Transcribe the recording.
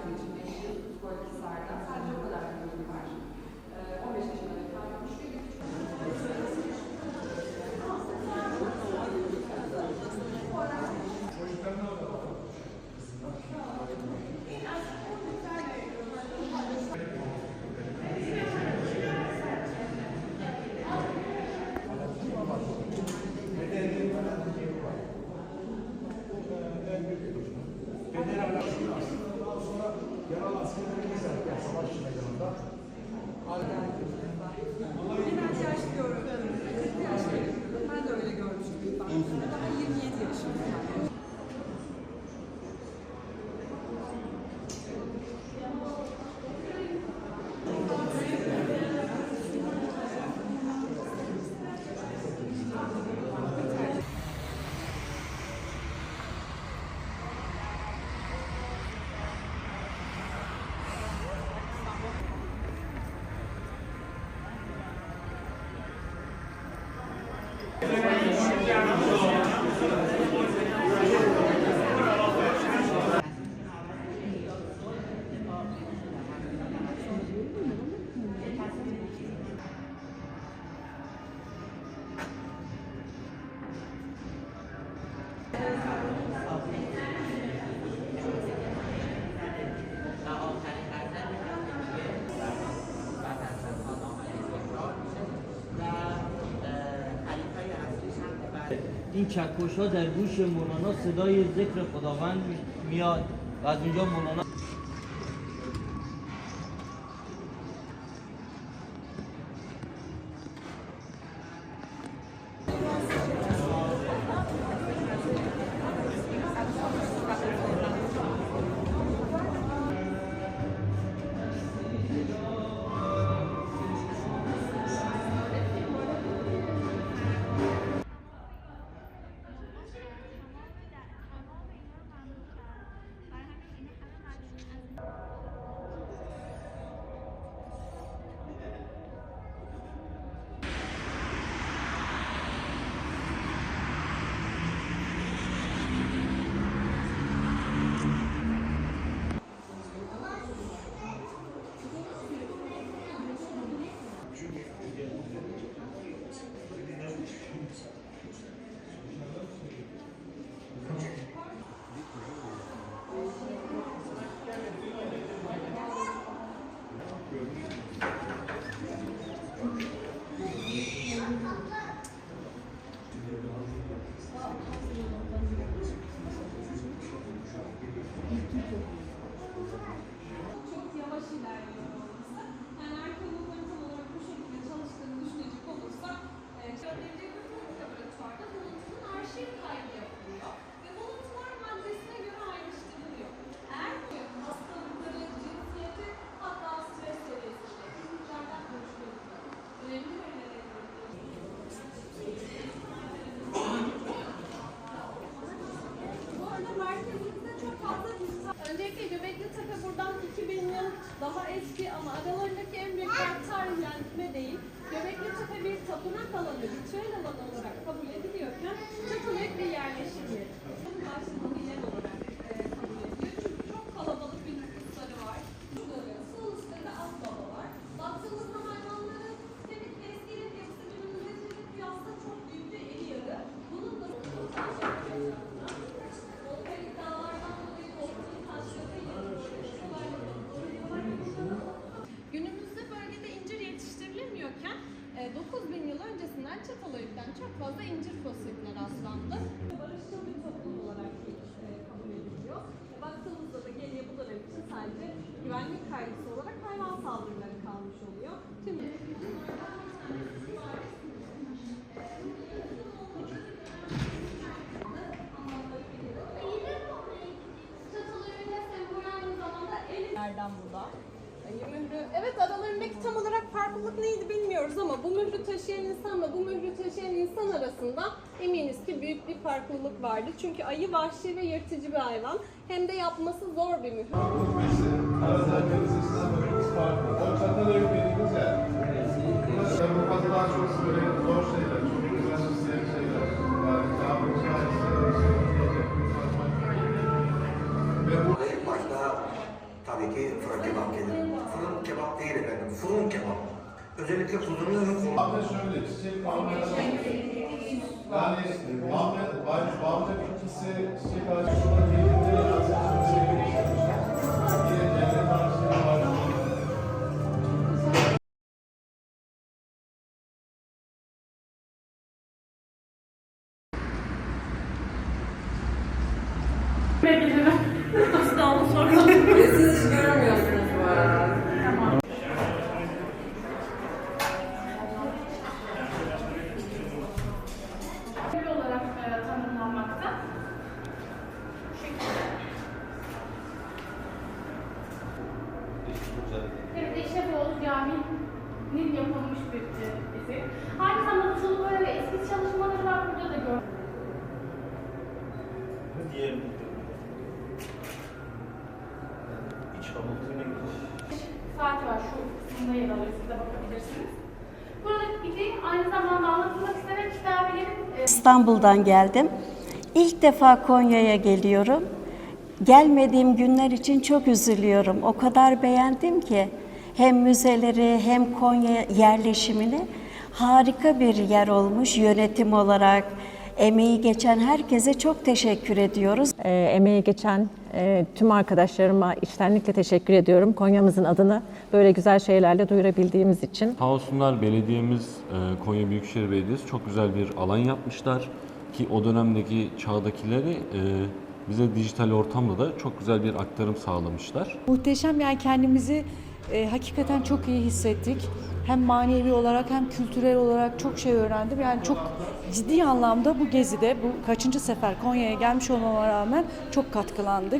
su için 5 yıl Koyakhisar'da. Sadece o kadar bir bölüm var. Ee, 15 yaşında vefat etmiş. Bir de Biraz yaşlıyorum. 40 yaşlarım. Ben de öyle görmüştüm. Daha 27 yaşındayım. این چکش ها در گوش مولانا صدای ذکر خداوند می- میاد و از اونجا مولانا çok yavaş ilerliyor Öncelikle Göbekli Tepe buradan 2000 yıl daha eski ama aralarındaki en büyük fark tarihlendirme değil. Göbekli Tepe bir tapınak alanı, ritüel alanı olarak kabul ediliyorken Çatalhöyük bir yerleşim yeri. Başlığı Nereden bu da? Ayı mührü. Evet aralarındaki tam olarak farklılık neydi bilmiyoruz ama bu mührü taşıyan insanla bu mührü taşıyan insan arasında eminiz ki büyük bir farklılık vardı. Çünkü ayı vahşi ve yırtıcı bir hayvan. Hem de yapması zor bir mührü. Bu kadar çok böyle zor şeyler, çok güzel şeyler. Yani daha bu hikayesi, Ve bu Peki fırın kebap gelir. Fırın kebap değil efendim. Fırın kebap. Özellikle kuzuların ön Abi şöyle çiçek bağımlı yani bağımlı, bağımlı bitkisi çiçek ağacı şuna girdiğinde aslında Evet, Eşrefoğlu Camii'nin yapılmış bir e, dizi. Aynı zamanda sunumları ve eski çalışmaları var burada da gör. Saati var şu kısımda yer alıyor. Siz de bakabilirsiniz. Buradaki bir de aynı zamanda anlatılmak istenen kitabelerin e, İstanbul'dan geldim. İlk defa Konya'ya geliyorum. Gelmediğim günler için çok üzülüyorum. O kadar beğendim ki hem müzeleri hem Konya yerleşimini harika bir yer olmuş yönetim olarak. Emeği geçen herkese çok teşekkür ediyoruz. E, emeği geçen e, tüm arkadaşlarıma içtenlikle teşekkür ediyorum. Konya'mızın adını böyle güzel şeylerle duyurabildiğimiz için. Sağ olsunlar belediyemiz, e, Konya Büyükşehir Belediyesi çok güzel bir alan yapmışlar. Ki o dönemdeki çağdakileri e, bize dijital ortamda da çok güzel bir aktarım sağlamışlar. Muhteşem yani kendimizi e, hakikaten çok iyi hissettik. Hem manevi olarak hem kültürel olarak çok şey öğrendim. Yani çok ciddi anlamda bu gezide bu kaçıncı sefer Konya'ya gelmiş olmama rağmen çok katkılandık.